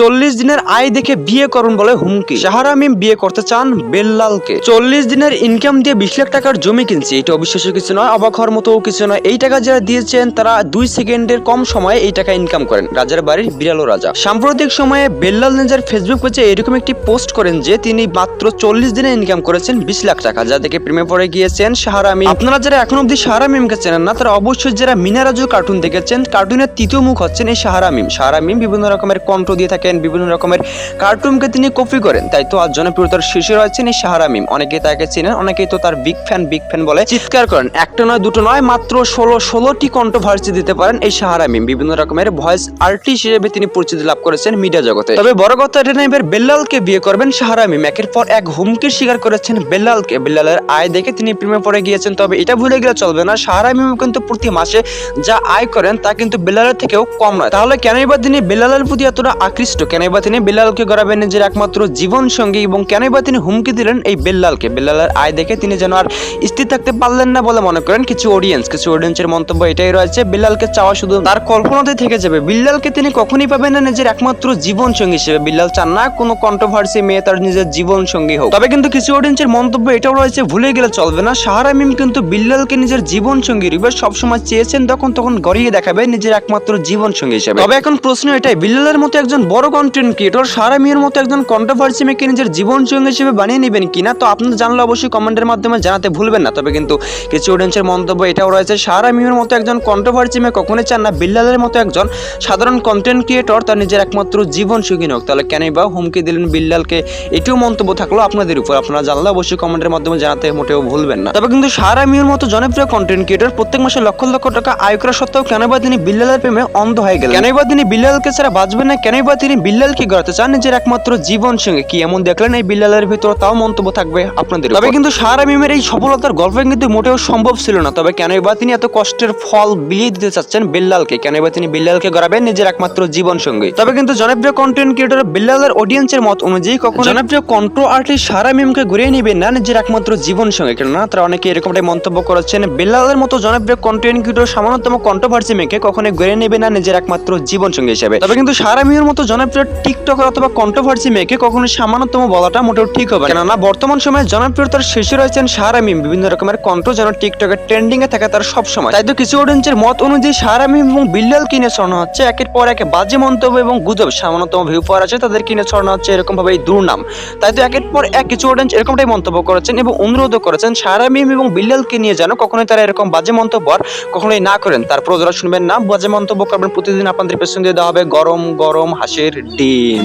চল্লিশ দিনের আয় দেখে বিয়ে করুন বলে হুমকি। সাহারা মিম বিয়ে করতে চান বেল্লালকে। চল্লিশ দিনের ইনকাম দিয়ে বিশ লাখ টাকার জমি কিনছে। এটা অবিশ্বাস্য কিছু নয়, অবাক হওয়ার মতো কিছু নয়। এই টাকা যারা দিয়েছেন, তারা দুই সেকেন্ডের কম সময়ে এই টাকা ইনকাম করেন। রাজার বাড়ির বিড়াল রাজা। সাম্প্রতিক সময়ে বেল্লাল নিজের ফেসবুক পেজে এরকম একটি পোস্ট করেন যে তিনি মাত্র চল্লিশ দিনে ইনকাম করেছেন বিশ লাখ টাকা, যা দেখে প্রেমে পড়ে গিয়েছেন সাহারা মিম। আপনারা যারা এখন অব্দি সাহারা মিমকে চেনেন না, তারা অবশ্যই যারা মিনারাজু কার্টুন দেখেছেন কার্টুনের তৃতীয় মুখ হচ্ছেন এই সাহারা মিম। সাহারা মিম বিভিন্ন রকমের কণ্ঠ দিয়ে থাকেন বিভিন্ন রকমের কার্টুনকে তিনি কপি করেন। তাই তো আজ জনপ্রিয়তার শীর্ষে রয়েছেন এই সাহারা মিম। অনেকেই তাকে চেনেন, অনেকেই তো তার বিগ ফ্যান বিগ ফ্যান বলে চিৎকার করেন। একটা নয়, দুটো নয়, মাত্র ষোলো, ষোলোটি কণ্ঠভার্সি দিতে পারেন এই সাহারা মিম। বিভিন্ন রকমের ভয়েস আর্টিস্ট হিসেবে তিনি পরিচিতি লাভ করেছেন মিডিয়া জগতে। তবে বড় কথা এটা এবার বেল্লালকে বিয়ে করবেন সাহারা মিম। একের পর এক হুমকির শিকার করেছেন বেল্লালকে। বেল্লালের আয় দেখে তিনি প্রেমে পড়ে গিয়েছেন। তবে এটা ভুলে গেলে চলবে না। সাহারা মিম কিন্তু প্রতি মাসে যা আয় করেন তা কিন্তু বেল্লালের থেকেও কম নয়। তাহলে কেন বা তিনি বেল্লালের প্রতি এতটা আকৃষ্ট কেনই বা তিনি বেল্লালকে গড়াবেন নিজের একমাত্র জীবন সঙ্গী এবং কেনই বা তিনি হুমকি দিলেন এই বেল্লালকে। বেল্লালের আয় দেখে তিনি যেন আর স্থির থাকতে পারলেন না বলে মনে করেন কিছু অডিয়েন্স কিছু অডিয়েন্সের মন্তব্য এটাই রয়েছে, বিল্লালকে চাওয়া শুধু তার কল্পনাতে থেকে যাবে। বিল্লালকে তিনি কখনই পাবেন না নিজের একমাত্র জীবন সঙ্গী হিসেবে। বিল্লাল চান না কোনো কন্ট্রোভার্সি মেয়ে তার নিজের জীবন সঙ্গী হোক। তবে কিন্তু কিছু অডিয়েন্সের মন্তব্য এটাও রয়েছে, ভুলে গেলে চলবে না। সাহারা মিম কিন্তু বিল্লালকে নিজের জীবন সঙ্গী রূপে সবসময় চেয়েছেন, তখন তখন গড়িয়ে দেখাবে নিজের একমাত্র জীবন সঙ্গী হিসেবে। তবে এখন প্রশ্ন এটাই, বিল্লালের মতো একজন বড় কন্টেন্ট ক্রিয়েটর সারা মিয়ার মতো একজন কন্ট্রোভার্সি মেয়েকে নিজের জীবন সঙ্গী হিসেবে বানিয়ে নেবেন কিনা, তো আপনারা জানলে অবশ্যই কমেন্টের মাধ্যমে জানাতে ভুলবেন না। তবে কিন্তু কিছু অডিয়েন্সের মন্তব্য এটাও রয়েছে, সারা মিয়ার মতো একজন কন্ট্রোভার্সি মেয়ে কখনোই চান না, বিল্লালের মতো একজন সাধারণ কন্টেন্ট ক্রিয়েটর তার নিজের একমাত্র জীবন সঙ্গী হোক। তাহলে কেনই বা হুমকি দিলেন বিল্লালকে, এটিও মন্তব্য থাকল আপনাদের উপর। আপনারা জানলে অবশ্যই কমেন্টের মাধ্যমে জানাতে মোটেও ভুলবেন না। তবে কিন্তু সারা মিয়ার মতো জনপ্রিয় কন্টেন্ট ক্রিয়েটর প্রত্যেক মাসে লক্ষ লক্ষ টাকা আয় করা সত্ত্বেও কেন বা তিনি বিল্লালের প্রেমে অন্ধ হয়ে গেলেন। কেনই বা তিনি বিল্লালকে ছাড়া বাঁচবেন না, কেনই বা তিনি বিল্লালকে গড়াতে চান নিজের একমাত্র জীবন সঙ্গে। কি এমন দেখলেন এই বিল্লালের ভিতর? তাও মন্তব্য থাকবে আপনাদের তবে কিন্তু সারা মিমের এই সফলতার গল্প কিন্তু মোটেও সম্ভব ছিল না। তবে কেনই বা তিনি এত কষ্টের ফল বিলিয়ে দিতে চাচ্ছেন বিল্লালকে? কেনই বা তিনি বিল্লালকে গড়াবেন নিজের একমাত্র জীবন সঙ্গী? তবে কিন্তু জনপ্রিয় কন্টেন্ট ক্রিয়েটর বিল্লালের অডিয়েন্সের মত অনুযায়ী কখনো জনপ্রিয় কন্ট্রো আর্টিস্ট সারা মিমকে ঘুরিয়ে নেবেন না নিজের একমাত্র জীবন সঙ্গে। কেননা তারা অনেকে এরকমটাই মন্তব্য করেছেন বিল্লালের মতো জনপ্রিয় কন্টেন্ট ক্রিয়েটর সামান্যতম কন্ট্রোভার্সি মেয়েকে কখনোই ঘুরিয়ে নেবে না নিজের একমাত্র জীবন সঙ্গী হিসেবে। তবে কিন্তু সারা মিমের মতো জনপ্রিয় টিকটকার অথবা কন্ট্রোভার্সি মেয়েকে কখনো সামান্যতম বলাটা মোটেও ঠিক হবে কেননা বর্তমান সময়ে জনপ্রিয়তার শীর্ষে রয়েছেন সারা মিম। বিভিন্ন রকমের কন্ঠ যেন টিকটকের ট্রেন্ডিং এ থাকে তার সব সময় তাই তো কিছু অডিয়েন্সের মত অনুযায়ী সারা মিম এবং বিল্লাল কিনে ছড়ানো হচ্ছে। একের পর এক বাজে মন্তব্য এবং গুজব। সামান্যতম ভিউ পাওয়ার আছে, তাদের কিনে ছড়ানো হচ্ছে এরকম ভাবে দুর্নাম। তাই তো একের পর এক কিছু অডিয়েন্স এরকমটাই মন্তব্য করেছেন এবং অনুরোধও করেছেন সারা মিম এবং বিল্লালকে নিয়ে যেন কখনোই তারা এরকম বাজে মন্তব্য কখনোই না করেন। তার প্রজরা শুনবেন না। বাজে মন্তব্য করবেন প্রতিদিন আপনাদের পেছন দিয়ে। দেওয়া হবে গরম গরম হাসির ডিম